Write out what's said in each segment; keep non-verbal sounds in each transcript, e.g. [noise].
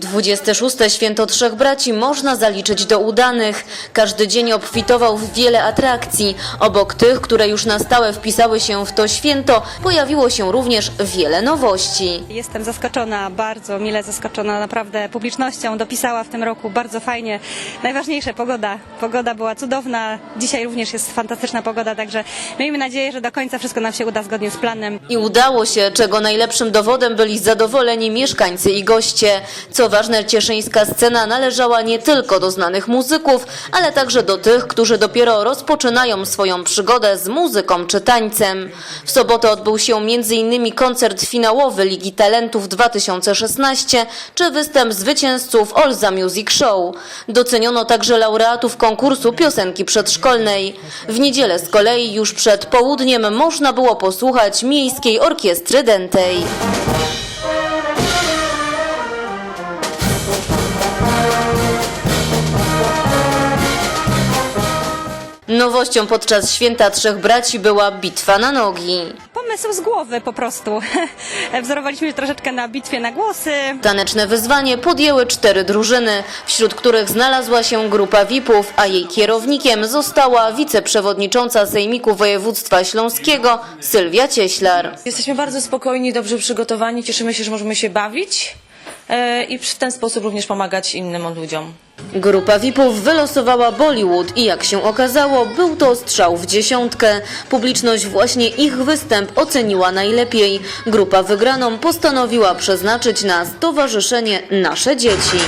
26. Święto Trzech Braci można zaliczyć do udanych. Każdy dzień obfitował w wiele atrakcji. Obok tych, które już na stałe wpisały się w to święto, pojawiło się również wiele nowości. Jestem zaskoczona, bardzo mile zaskoczona naprawdę publicznością. Dopisała w tym roku bardzo fajnie. Najważniejsze pogoda. Pogoda była cudowna. Dzisiaj również jest fantastyczna pogoda, także miejmy nadzieję, że do końca wszystko nam się uda zgodnie z planem. I udało się, czego najlepszym dowodem byli zadowoleni mieszkańcy i goście. Co ważne, cieszyńska scena należała nie tylko do znanych muzyków, ale także do tych, którzy dopiero rozpoczynają swoją przygodę z muzyką czy tańcem. W sobotę odbył się m.in. koncert finałowy Ligi Talentów 2016 czy występ zwycięzców Olza Music Show. Doceniono także laureatów konkursu piosenki przedszkolnej. W niedzielę z kolei już przed południem można było posłuchać Miejskiej Orkiestry Dętej. Nowością podczas Święta Trzech Braci była bitwa na nogi. Pomysł z głowy po prostu. [laughs] Wzorowaliśmy się troszeczkę na bitwie na głosy. Taneczne wyzwanie podjęły cztery drużyny, wśród których znalazła się grupa VIP-ów, a jej kierownikiem została wiceprzewodnicząca Sejmiku Województwa Śląskiego Sylwia Cieślar. Jesteśmy bardzo spokojni, dobrze przygotowani, cieszymy się, że możemy się bawić i w ten sposób również pomagać innym ludziom. Grupa VIP-ów wylosowała Bollywood i jak się okazało, był to strzał w dziesiątkę. Publiczność właśnie ich występ oceniła najlepiej. Grupa wygraną postanowiła przeznaczyć na stowarzyszenie Nasze Dzieci.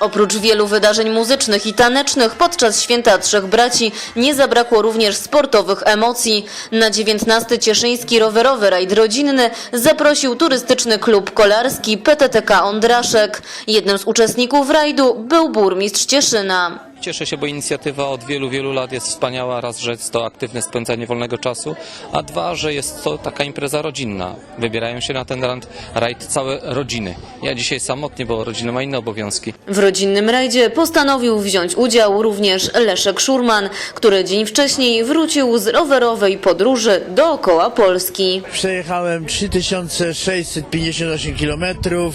Oprócz wielu wydarzeń muzycznych i tanecznych, podczas Święta Trzech Braci nie zabrakło również sportowych emocji. Na 19 Cieszyński Rowerowy Rajd Rodzinny zaprosił turystyczny klub kolarski PTTK Ondraszek. Jednym z uczestników rajdu był burmistrz Cieszyna. Cieszę się, bo inicjatywa od wielu, wielu lat jest wspaniała. Raz, że jest to aktywne spędzanie wolnego czasu, a dwa, że jest to taka impreza rodzinna. Wybierają się na ten rand- rajd całe rodziny. Ja dzisiaj samotnie, bo rodzina ma inne obowiązki. W rodzinnym rajdzie postanowił wziąć udział również Leszek Szurman, który dzień wcześniej wrócił z rowerowej podróży dookoła Polski. Przejechałem 3658 kilometrów.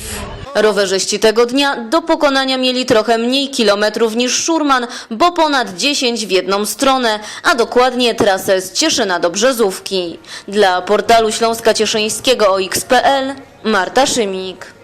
Rowerzyści tego dnia do pokonania mieli trochę mniej kilometrów niż Szurman, bo ponad 10 w jedną stronę, a dokładnie trasę z Cieszyna do Brzezówki. Dla portalu Śląska Cieszyńskiego OX.pl Marta Szymik.